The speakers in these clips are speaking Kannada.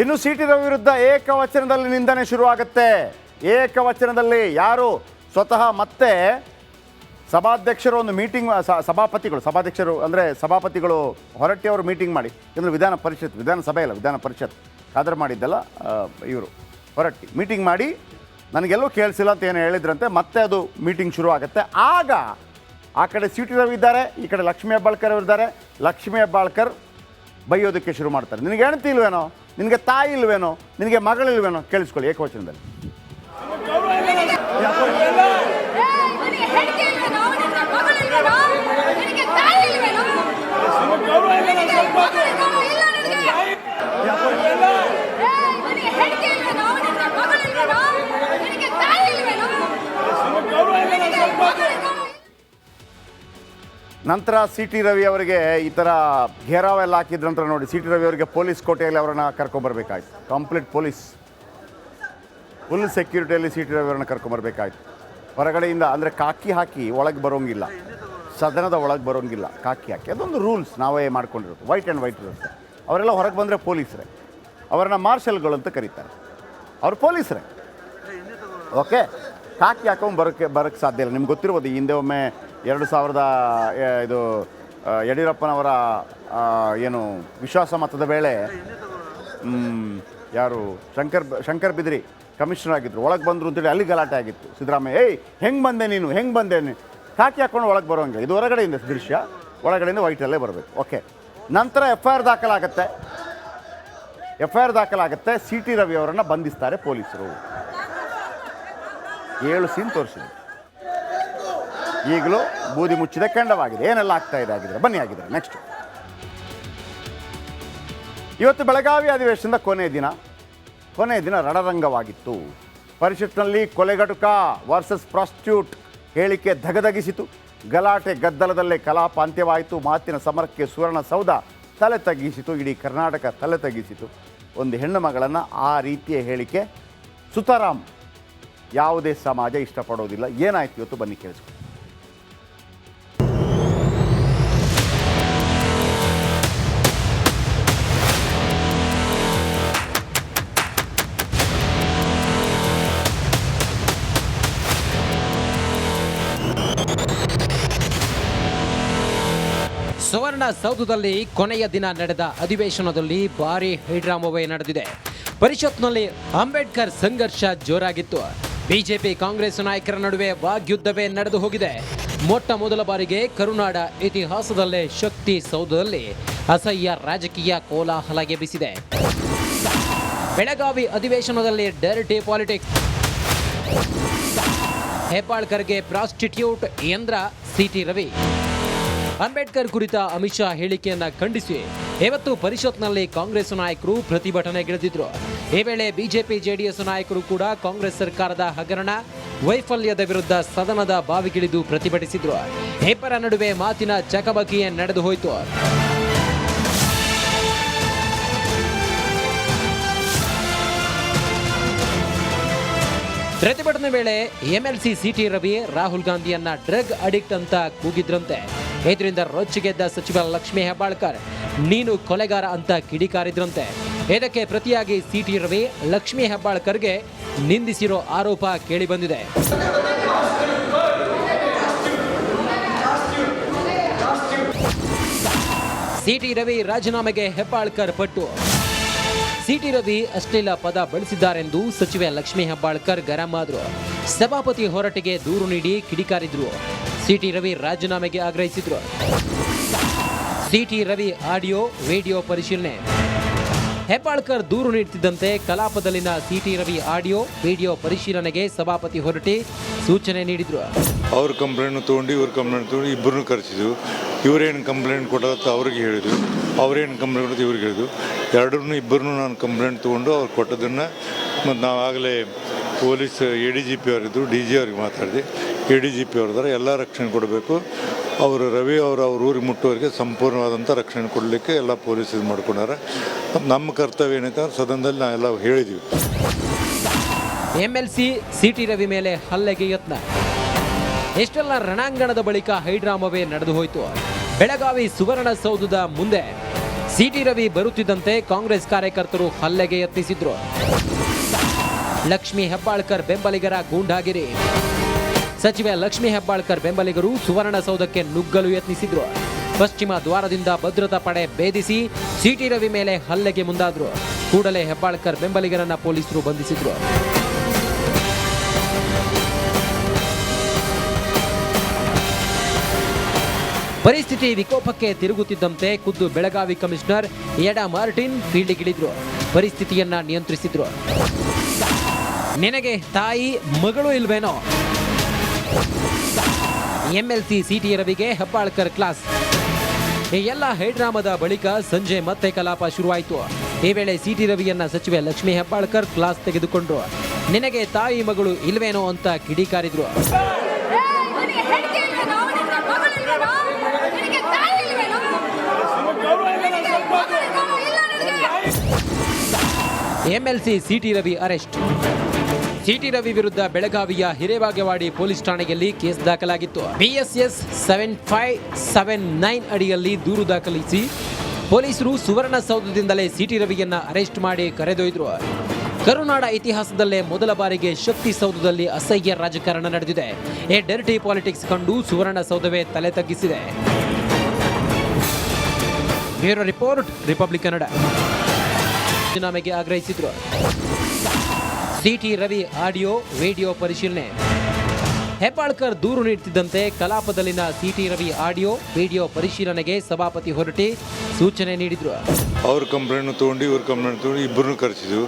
ಇನ್ನು ಸಿ ಟಿ ರವಿ ವಿರುದ್ಧ ಏಕವಚನದಲ್ಲಿ ನಿಂದನೆ ಶುರುವಾಗುತ್ತೆ. ಏಕವಚನದಲ್ಲಿ ಯಾರು ಸ್ವತಃ ಮತ್ತೆ ಸಭಾಧ್ಯಕ್ಷರು ಒಂದು ಮೀಟಿಂಗ್ ಸಭಾಪತಿಗಳು, ಸಭಾಧ್ಯಕ್ಷರು ಅಂದರೆ ಸಭಾಪತಿಗಳು ಹೊರಟ್ಟಿಯವರು ಮೀಟಿಂಗ್ ಮಾಡಿ. ಅಂದರೆ ವಿಧಾನ ಪರಿಷತ್, ವಿಧಾನಸಭೆ ಇಲ್ಲ ವಿಧಾನ ಪರಿಷತ್. ಆದರೆ ಮಾಡಿದ್ದಲ್ಲ ಇವರು ಹೊರಟ್ಟಿ. ಮೀಟಿಂಗ್ ಮಾಡಿ, ನನಗೆಲ್ಲೂ ಕೇಳಿಸಿಲ್ಲ ಅಂತ ಏನು ಹೇಳಿದ್ರಂತೆ, ಮತ್ತೆ ಅದು ಮೀಟಿಂಗ್ ಶುರು ಆಗುತ್ತೆ ಆಗ ಆ ಕಡೆ ಸಿ ಟಿ ರವಿ ಇದ್ದಾರೆ, ಈ ಕಡೆ ಲಕ್ಷ್ಮೀ ಹೆಬ್ಬಾಳ್ಕರ್ ಇದ್ದಾರೆ. ಲಕ್ಷ್ಮೀ ಹೆಬ್ಬಾಳ್ಕರ್ ಬೈಯೋದಕ್ಕೆ ಶುರು ಮಾಡ್ತಾರೆ. ನಿನಗೆ ಹೇಳ್ತಿಲ್ವೇನೋ ನಿನಗೆ ತಾಯಿ ಇಲ್ವೇನೋ ನಿನಗೆ ಮಗಳಿಲ್ವೇನೋ ಕೇಳಿಸ್ಕೊಳ್ಳಿ ಏಕವಚನದಲ್ಲಿ. ಹೆಂಡತಿ ನಂತರ ಸಿ ಟಿ ರವಿ ಅವರಿಗೆ ಈ ಥರ ಘೇರಾವ ಎಲ್ಲ ಹಾಕಿದ್ರ ನಂತರ ನೋಡಿ ಸಿ ಟಿ ರವಿ ಅವರಿಗೆ ಪೊಲೀಸ್ ಕೋಟೆಯಲ್ಲಿ ಅವರನ್ನು ಕರ್ಕೊಂಬರ್ಬೇಕಾಯ್ತು ಕಂಪ್ಲೀಟ್ ಪೊಲೀಸ್. ಫುಲ್ ಸೆಕ್ಯೂರಿಟಿಯಲ್ಲಿ ಸಿ ಟಿ ರವಿ ಅವರನ್ನು ಕರ್ಕೊಂಬರ್ಬೇಕಾಯ್ತು ಹೊರಗಡೆಯಿಂದ ಅಂದರೆ ಕಾಕಿ ಹಾಕಿ ಒಳಗೆ ಬರೋಂಗಿಲ್ಲ. ಸದನದ ಒಳಗೆ ಬರೋಂಗಿಲ್ಲ. ಕಾಕಿ ಹಾಕಿ. ಅದೊಂದು ರೂಲ್ಸ್ ನಾವೇ ಮಾಡ್ಕೊಂಡಿರೋದು. ವೈಟ್ ಆ್ಯಂಡ್ ವೈಟ್ ಇರುತ್ತೆ. ಅವರೆಲ್ಲ ಹೊರಗೆ ಬಂದರೆ ಪೊಲೀಸರೇ. ಅವರನ್ನು ಮಾರ್ಷಲ್ಗಳು ಅಂತ ಕರೀತಾರೆ. ಅವರು ಪೊಲೀಸರೇ. ಓಕೆ ಕಾಕಿ ಹಾಕೊಂಡು ಬರೋಕ್ಕೆ ಬರೋಕ್ಕೆ ಸಾಧ್ಯ ಇಲ್ಲ. ನಿಮ್ಗೆ ಗೊತ್ತಿರ್ಬೋದು ಹಿಂದೆ ಒಮ್ಮೆ ಎರಡು ಸಾವಿರದ ಇದು ಯಡಿಯೂರಪ್ಪನವರ ಏನು ವಿಶ್ವಾಸ ಮತದ ವೇಳೆ ಯಾರು, ಶಂಕರ್ ಶಂಕರ್ ಬಿದ್ರಿ ಕಮಿಷನರ್ ಆಗಿದ್ರು, ಒಳಗೆ ಬಂದರು ಅಂತೇಳಿ ಅಲ್ಲಿ ಗಲಾಟೆ ಆಗಿತ್ತು. ಸಿದ್ದರಾಮಯ್ಯ, ಏಯ್, ಹೆಂಗೆ ಬಂದೆ ನೀನು, ಹೆಂಗೆ ಬಂದೆ ನೀನು ಕಾಕಿ ಹಾಕೊಂಡು ಒಳಗೆ ಬರೋಂಗೆ ಇದು ಹೊರಗಡೆಯಿಂದ ದೃಶ್ಯ, ಒಳಗಡೆಯಿಂದ ವೈಟಲ್ಲೇ ಬರಬೇಕು. ಓಕೆ. ನಂತರ ಎಫ್ ಐ ಆರ್ ದಾಖಲಾಗತ್ತೆ. ಎಫ್ ಐ ಆರ್ ದಾಖಲಾಗುತ್ತೆ. ಸಿ ಟಿ ರವಿ ಅವರನ್ನು ಬಂಧಿಸ್ತಾರೆ ಪೊಲೀಸರು. ಏಳು ಸೀನ್ ತೋರಿಸಿದೆ. ಈಗಲೂ ಬೂದಿ ಮುಚ್ಚಿದ ಕೆಂಡವಾಗಿದೆ. ಏನೆಲ್ಲ ಆಗ್ತಾ ಇದೆ ಆಗಿದ್ರೆ ಬನ್ನಿ ಆಗಿದ್ರೆ ನೆಕ್ಸ್ಟ್ ಇವತ್ತು ಬೆಳಗಾವಿ ಅಧಿವೇಶನದ ಕೊನೆಯ ದಿನ. ಕೊನೆಯ ದಿನ ರಣರಂಗವಾಗಿತ್ತು. ಪರಿಷತ್ನಲ್ಲಿ ಕೊಲೆಗಡುಕ ವರ್ಸಸ್ ಪ್ರಾಸ್ಟಿಟ್ಯೂಟ್ ಹೇಳಿಕೆ ಧಗಧಗಿಸಿತು. ಗಲಾಟೆ ಗದ್ದಲದಲ್ಲೇ ಕಲಾಪ ಅಂತ್ಯವಾಯಿತು. ಮಾತಿನ ಸಮರಕ್ಕೆ ಸುವರ್ಣಸೌಧ ತಲೆ ತಗ್ಗಿಸಿತು. ಇಡೀ ಕರ್ನಾಟಕ ತಲೆ ತಗ್ಗಿಸಿತು. ಒಂದು ಹೆಣ್ಣು ಮಗಳನ್ನು ಆ ರೀತಿಯ ಹೇಳಿಕೆ ಸುತಾರಾಮ್ ಯಾವುದೇ ಸಮಾಜ ಇಷ್ಟಪಡೋದಿಲ್ಲ. ಏನಾಯ್ತು ಇವತ್ತು? ಬನ್ನಿ ಕೇಳಿಸ್ಕೊಳ್ಳಿ ಸುವರ್ಣ ಸೌಧದಲ್ಲಿ ಕೊನೆಯ ದಿನ ನಡೆದ ಅಧಿವೇಶನದಲ್ಲಿ ಭಾರಿ ಹೈಡ್ರಾಮವೇ ನಡೆದಿದೆ. ಪರಿಷತ್ನಲ್ಲಿ ಅಂಬೇಡ್ಕರ್ ಸಂಘರ್ಷ ಜೋರಾಗಿತ್ತು. ಬಿಜೆಪಿ ಕಾಂಗ್ರೆಸ್ ನಾಯಕರ ನಡುವೆ ವಾಗ್ಯುದ್ಧವೇ ನಡೆದು ಹೋಗಿದೆ. ಮೊಟ್ಟ ಮೊದಲ ಬಾರಿಗೆ ಕರುನಾಡ ಇತಿಹಾಸದಲ್ಲೇ ಶಕ್ತಿ ಸೌಧದಲ್ಲಿ ಅಸಹ್ಯ ರಾಜಕೀಯ ಕೋಲಾಹಲ ಎಬ್ಬಿಸಿದೆ ಬೆಳಗಾವಿ ಅಧಿವೇಶನದಲ್ಲಿ ಡರ್ಟಿ ಪಾಲಿಟಿಕ್ಸ್ ಹೆಬ್ಬಾಳ್ಕರ್ಗೆ ಪ್ರಾಸ್ಟಿಟ್ಯೂಟ್ ಎಂದ್ರ ಸಿಟಿ ರವಿ. ಅಂಬೇಡ್ಕರ್ ಕುರಿತ ಅಮಿತ್ ಶಾ ಹೇಳಿಕೆಯನ್ನ ಖಂಡಿಸಿ. ಇವತ್ತು ಪರಿಷತ್ನಲ್ಲಿ ಕಾಂಗ್ರೆಸ್ ನಾಯಕರು ಪ್ರತಿಭಟನೆಗಿಳಿದಿದ್ರು ಈ ವೇಳೆ ಬಿಜೆಪಿ ಜೆಡಿಎಸ್ ನಾಯಕರು ಕೂಡ ಕಾಂಗ್ರೆಸ್ ಸರ್ಕಾರದ ಹಗರಣ, ವೈಫಲ್ಯದ ವಿರುದ್ಧ ಸದನದ ಬಾವಿಗಿಳಿದು ಪ್ರತಿಭಟಿಸಿದ್ರು. ಇಬ್ಬರ ನಡುವೆ ಮಾತಿನ ಚಕಬಕಿಯೇ ನಡೆದು ಹೋಯಿತು. ಪ್ರತಿಭಟನೆ ವೇಳೆ ಎಂಎಲ್ಸಿ ಸಿಟಿ ರವಿ ರಾಹುಲ್ ಗಾಂಧಿಯನ್ನ ಡ್ರಗ್ ಅಡಿಕ್ಟ್ ಅಂತ ಕೂಗಿದ್ರಂತೆ. ಇದರಿಂದ ರೊಚ್ಚಿಗೆದ್ದ ಸಚಿವ ಲಕ್ಷ್ಮೀ ಹೆಬ್ಬಾಳ್ಕರ್, ನೀನು ಕೊಲೆಗಾರ ಅಂತ ಕಿಡಿಕಾರಿದ್ರಂತೆ. ಇದಕ್ಕೆ ಪ್ರತಿಯಾಗಿ ಸಿಟಿ ರವಿ, ಲಕ್ಷ್ಮೀ ಹೆಬ್ಬಾಳ್ಕರ್ಗೆ ನಿಂದಿಸಿರೋ ಆರೋಪ ಕೇಳಿಬಂದಿದೆ. ಸಿಟಿ ರವಿ ರಾಜೀನಾಮೆಗೆ ಹೆಬ್ಬಾಳ್ಕರ್ ಪಟ್ಟು. ಸಿಟಿ ರವಿ ಅಶ್ಲೀಲ ಪದ ಬಳಸಿದ್ದಾರೆಂದು ಸಚಿವೆ ಲಕ್ಷ್ಮೀ ಹೆಬ್ಬಾಳ್ಕರ್ ಗರಂ ಆದ್ರು. ಸಭಾಪತಿ ಹೊರಟಿಗೆ ದೂರು ನೀಡಿ ಕಿಡಿಕಾರಿದ್ರು. ಸಿಟಿ ರವಿ ರಾಜೀನಾಮೆಗೆ ಆಗ್ರಹಿಸಿದ್ರು. ಸಿಟಿ ರವಿ ಆಡಿಯೋ, ವಿಡಿಯೋ ಪರಿಶೀಲನೆ. ಹೆಬ್ಬಾಳ್ಕರ್ ದೂರು ನೀಡುತ್ತಿದ್ದಂತೆ ಕಲಾಪದಲ್ಲಿನ C T Ravi audio, video ಪರಿಶೀಲನೆಗೆ ಸಭಾಪತಿ ಹೊರಟಿ ಸೂಚನೆ ನೀಡಿದ್ರು. ಅವ್ರ ಕಂಪ್ಲೇಂಟ್ ತೊಗೊಂಡು ಇವ್ರ ಕಂಪ್ಲೇಂಟ್ ತೊಗೊಂಡು ಇಬ್ಬರನ್ನು ಕರೆಸಿದ್ರು. ಇವರೇನು ಕಂಪ್ಲೇಂಟ್ ಕೊಡತ್ತ ಅವ್ರಿಗೆ ಹೇಳಿದ್ರು. ಅವ್ರೇನು ಕಂಪ್ಲೇಂಟ್ ಕೊಡೋದು ಇವ್ರಿಗೆ ಹೇಳಿದ್ರು. ಎರಡನ್ನೂ ಇಬ್ಬರನ್ನೂ ನಾನು ಕಂಪ್ಲೇಂಟ್ ತೊಗೊಂಡು ಅವ್ರು ಕೊಟ್ಟದನ್ನು ಮತ್ತು ನಾವಾಗಲೇ police A D G P ಅವರಿದ್ದರು D G ಅವ್ರಿಗೆ ಮಾತಾಡಿದೆ. ಎ ಡಿ ಜಿ ಪಿ ಅವ್ರದಾರ ಎಲ್ಲ ರಕ್ಷಣೆ ಕೊಡಬೇಕು. ಅವರು ರವಿ ಅವರು ಅವ್ರ ಊರಿಗೆ ಮುಟ್ಟುವವರಿಗೆ ಸಂಪೂರ್ಣವಾದಂಥ ರಕ್ಷಣೆ ಕೊಡಲಿಕ್ಕೆ ಎಲ್ಲ ಪೊಲೀಸ್ ಇದು ಮಾಡ್ಕೊಂಡಾರೆ. ನಮ್ಮ ಕರ್ತವ್ಯ ಏನೈತೆ ಅಂದ್ರೆ ಸದನದಲ್ಲಿ ನಾವೆಲ್ಲ ಹೇಳಿದ್ವಿ. ಎಂಎಲ್ಸಿ ಸಿಟಿ ರವಿ ಮೇಲೆ ಹಲ್ಲೆಗೆ ಯತ್ನ. ಎಷ್ಟೆಲ್ಲ ರಣಾಂಗಣದ ಬಳಿಕ ಹೈಡ್ರಾಮವೇ ನಡೆದು ಹೋಯಿತು. ಬೆಳಗಾವಿ ಸುವರ್ಣಸೌಧದ ಮುಂದೆ ಸಿ ಟಿ ರವಿ ಬರುತ್ತಿದ್ದಂತೆ ಕಾಂಗ್ರೆಸ್ ಕಾರ್ಯಕರ್ತರು ಹಲ್ಲೆಗೆ ಯತ್ನಿಸಿದ್ರು. ಲಕ್ಷ್ಮಿ ಹೆಬ್ಬಾಳ್ಕರ್ ಬೆಂಬಲಿಗರ ಗೂಂಡಾಗಿರಿ. ಸಚಿವೆ ಲಕ್ಷ್ಮಿ ಹೆಬ್ಬಾಳ್ಕರ್ ಬೆಂಬಲಿಗರು ಸುವರ್ಣಸೌಧಕ್ಕೆ ನುಗ್ಗಲು ಯತ್ನಿಸಿದ್ರು. ಪಶ್ಚಿಮ ದ್ವಾರದಿಂದ ಭದ್ರತಾ ಪಡೆ ಭೇದಿಸಿ ಸಿಟಿ ರವಿ ಮೇಲೆ ಹಲ್ಲೆಗೆ ಮುಂದಾದ್ರು. ಕೂಡಲೇ ಹೆಬ್ಬಾಳ್ಕರ್ ಬೆಂಬಲಿಗರನ್ನ ಪೊಲೀಸರು ಬಂಧಿಸಿದ್ರು. ಪರಿಸ್ಥಿತಿ ವಿಕೋಪಕ್ಕೆ ತಿರುಗುತ್ತಿದ್ದಂತೆ ಖುದ್ದು ಬೆಳಗಾವಿ ಕಮಿಷನರ್ ಎಡಾ ಮಾರ್ಟಿನ್ ಫೀಲ್ಡಿಗಿಳಿದ್ರು. ಪರಿಸ್ಥಿತಿಯನ್ನ ನಿಯಂತ್ರಿಸಿದ್ರು. ನಿನಗೆ ತಾಯಿ, ಮಗಳು ಇಲ್ವೇನೋ? ಎಂಎಲ್ಸಿ ಸಿಟಿ ರವಿಗೆ ಹೆಬ್ಬಾಳ್ಕರ್ ಕ್ಲಾಸ್ ಈ ಎಲ್ಲ ಹೈಡ್ರಾಮದ ಬಳಿಕ ಸಂಜೆ ಮತ್ತೆ ಕಲಾಪ ಶುರುವಾಯಿತು. ಈ ವೇಳೆ ಸಿಟಿ ರವಿಯನ್ನ ಸಚಿವೆ ಲಕ್ಷ್ಮಿ ಹೆಬ್ಬಾಳ್ಕರ್ ಕ್ಲಾಸ್ ತೆಗೆದುಕೊಂಡು, ನಿನಗೆ ತಾಯಿ ಮಗಳು ಇಲ್ವೇನೋ ಅಂತ ಕಿಡಿಕಾರಿದ್ರು MLC C T Ravi arrest. C T Ravi ವಿರುದ್ಧ ಬೆಳಗಾವಿಯ ಹಿರೇಭಾಗ್ಯವಾಡಿ ಪೊಲೀಸ್ ಠಾಣೆಯಲ್ಲಿ ಕೇಸ್ ದಾಖಲಾಗಿತ್ತು. BSS seven five seven nine ಅಡಿಯಲ್ಲಿ ದೂರು ದಾಖಲಿಸಿ ಪೊಲೀಸರು ಸುವರ್ಣಸೌಧದಿಂದಲೇ ಸಿಟಿ ರವಿಯನ್ನ ಅರೆಸ್ಟ್ ಮಾಡಿ ಕರೆದೊಯ್ದರು. ಕರುನಾಡ ಇತಿಹಾಸದಲ್ಲೇ ಮೊದಲ ಬಾರಿಗೆ ಶಕ್ತಿ ಸೌಧದಲ್ಲಿ ಅಸಹ್ಯ ರಾಜಕಾರಣ ನಡೆದಿದೆ. ಎ ಡರ್ಟಿ ಪಾಲಿಟಿಕ್ಸ್ ಕಂಡು ಸುವರ್ಣಸೌಧವೇ ತಲೆ ತಗ್ಗಿಸಿದೆ. Bureau report, Republic Kannada. ಚುನಾವಣೆಗೆ ಆಗ್ರಹಿಸಿದ್ರು. C T Ravi audio video ಪರಿಶೀಲನೆ. ಹೆಬ್ಬಾಳ್ಕರ್ ದೂರು ನೀಡುತ್ತಿದ್ದಂತೆ ಕಲಾಪದಲ್ಲಿನ C T Ravi audio video ಪರಿಶೀಲನೆಗೆ ಸಭಾಪತಿ ಹೊರಟಿ ಸೂಚನೆ ನೀಡಿದ್ರು. ಅವ್ರ ಕಂಪ್ಲೇಂಟ್ ತೊಗೊಂಡು ಇವ್ರ ಕಂಪ್ಲೇಂಟ್ ತೊಗೊಂಡು ಇಬ್ಬರನ್ನೂ ಕರೆಸಿದ್ರು.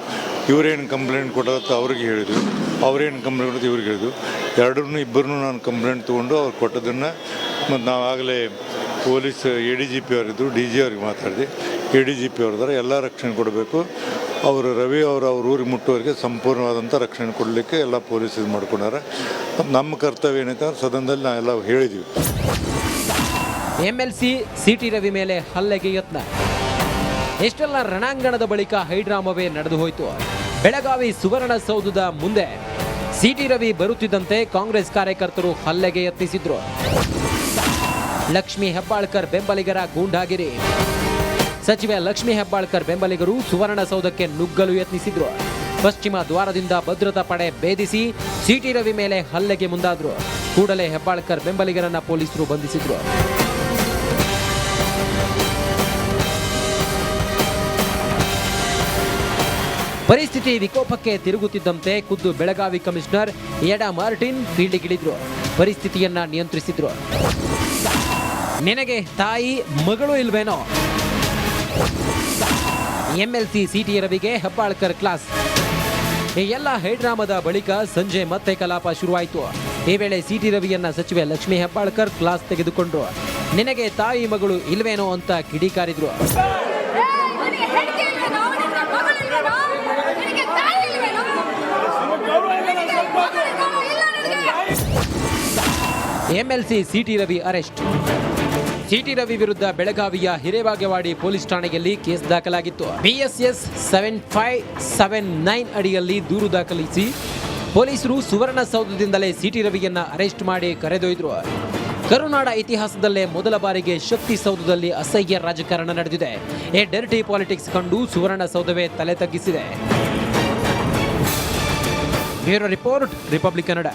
ಇವರೇನು ಕಂಪ್ಲೇಂಟ್ ಕೊಡತ್ತ ಅವ್ರಿಗೆ ಹೇಳಿದ್ರು. ಅವರೇನು ಕಂಪ್ಲೇಂಟ್ ಕೊಡೋದು ಇವ್ರಿಗೆ ಹೇಳಿದ್ರು. ಎರಡನ್ನೂ ಇಬ್ಬರನ್ನೂ ನಾನು ಕಂಪ್ಲೇಂಟ್ ತೊಗೊಂಡು ಅವ್ರು ಕೊಟ್ಟದನ್ನು ಮತ್ತು ನಾವು ಆಗಲೇ police A D G P ಅವರಿದ್ದರು D G ಅವ್ರಿಗೆ ಮಾತಾಡಿದೆ. ಎ ಡಿ ಜಿ ಪಿ ಎಲ್ಲ ರಕ್ಷಣೆ ಕೊಡಬೇಕು. ಅವರು ರವಿ ಅವರು ಅವ್ರ ಊರಿಗೆ ಮುಟ್ಟುವವರಿಗೆ ಸಂಪೂರ್ಣವಾದಂಥ ರಕ್ಷಣೆ ಕೊಡಲಿಕ್ಕೆ ಎಲ್ಲ ಪೊಲೀಸ್ ಇದು ಮಾಡ್ಕೊಂಡಾರೆ. ನಮ್ಮ ಕರ್ತವ್ಯ ಏನೈತೆ ಸದನದಲ್ಲಿ ನಾವೆಲ್ಲ ಹೇಳಿದ್ದೀವಿ ಸಿ ಟಿ ರವಿ ಮೇಲೆ ಹಲ್ಲೆಗೆ ಯತ್ನ. ಎಷ್ಟೆಲ್ಲ ರಣಾಂಗಣದ ಬಳಿಕ ಹೈಡ್ರಾಮವೇ ನಡೆದು ಹೋಯಿತು. ಬೆಳಗಾವಿ ಸುವರ್ಣಸೌಧದ ಮುಂದೆ ಸಿ ಟಿ ರವಿ ಬರುತ್ತಿದ್ದಂತೆ ಕಾಂಗ್ರೆಸ್ ಕಾರ್ಯಕರ್ತರು ಹಲ್ಲೆಗೆ ಯತ್ನಿಸಿದ್ರು. ಲಕ್ಷ್ಮಿ ಹೆಬ್ಬಾಳ್ಕರ್ ಬೆಂಬಲಿಗರ ಗೂಂಡಾಗಿರಿ. ಸಚಿವೆ ಲಕ್ಷ್ಮಿ ಹೆಬ್ಬಾಳ್ಕರ್ ಬೆಂಬಲಿಗರು ಸುವರ್ಣಸೌಧಕ್ಕೆ ನುಗ್ಗಲು ಯತ್ನಿಸಿದ್ರು. ಪಶ್ಚಿಮ ದ್ವಾರದಿಂದ ಭದ್ರತಾ ಪಡೆ ಭೇದಿಸಿ ಸಿಟಿ ರವಿ ಮೇಲೆ ಹಲ್ಲೆಗೆ ಮುಂದಾದ್ರು. ಕೂಡಲೇ ಹೆಬ್ಬಾಳ್ಕರ್ ಬೆಂಬಲಿಗರನ್ನ ಪೊಲೀಸರು ಬಂಧಿಸಿದ್ರು. ಪರಿಸ್ಥಿತಿ ವಿಕೋಪಕ್ಕೆ ತಿರುಗುತ್ತಿದ್ದಂತೆ ಖುದ್ದು ಬೆಳಗಾವಿ ಕಮಿಷನರ್ ಎಡಾ ಮಾರ್ಟಿನ್ ಫೀಲ್ಡಿಗಿಳಿದ್ರು. ಪರಿಸ್ಥಿತಿಯನ್ನ ನಿಯಂತ್ರಿಸಿದ್ರು. ನಿನಗೆ ತಾಯಿ, ಮಗಳು ಇಲ್ವೇನೋ? ಎಂಎಲ್ಸಿ ಸಿಟಿ ರವಿಗೆ ಹೆಬ್ಬಾಳ್ಕರ್ ಕ್ಲಾಸ್ ಈ ಎಲ್ಲ ಹೈಡ್ರಾಮದ ಬಳಿಕ ಸಂಜೆ ಮತ್ತೆ ಕಲಾಪ ಶುರುವಾಯಿತು. ಈ ವೇಳೆ ಸಿಟಿ ರವಿಯನ್ನ ಸಚಿವೆ ಲಕ್ಷ್ಮಿ ಹೆಬ್ಬಾಳ್ಕರ್ ಕ್ಲಾಸ್ ತೆಗೆದುಕೊಂಡ್ರು ನಿನಗೆ ತಾಯಿ ಮಗಳು ಇಲ್ವೇನೋ ಅಂತ ಕಿಡಿಕಾರಿದ್ರು MLC CT Ravi arrest. CT Ravi ವಿರುದ್ಧ ಬೆಳಗಾವಿಯ ಹಿರೇಬಾಗೇವಾಡಿ ಪೊಲೀಸ್ ಠಾಣೆಯಲ್ಲಿ ಕೇಸ್ ದಾಖಲಾಗಿತ್ತು. BSS seven five seven nine ಅಡಿಯಲ್ಲಿ ದೂರು ದಾಖಲಿಸಿ ಪೊಲೀಸರು ಸುವರ್ಣಸೌಧದಿಂದಲೇ ಸಿಟಿ ರವಿಯನ್ನ ಅರೆಸ್ಟ್ ಮಾಡಿ ಕರೆದೊಯ್ದರು. ಕರುನಾಡ ಇತಿಹಾಸದಲ್ಲೇ ಮೊದಲ ಬಾರಿಗೆ ಶಕ್ತಿ ಸೌಧದಲ್ಲಿ ಅಸಹ್ಯ ರಾಜಕಾರಣ ನಡೆದಿದೆ. ಎ ಡರ್ಟಿ ಪಾಲಿಟಿಕ್ಸ್ ಕಂಡು ಸುವರ್ಣಸೌಧವೇ ತಲೆ ತಗ್ಗಿಸಿದೆ. Bureau report, Republic Kannada.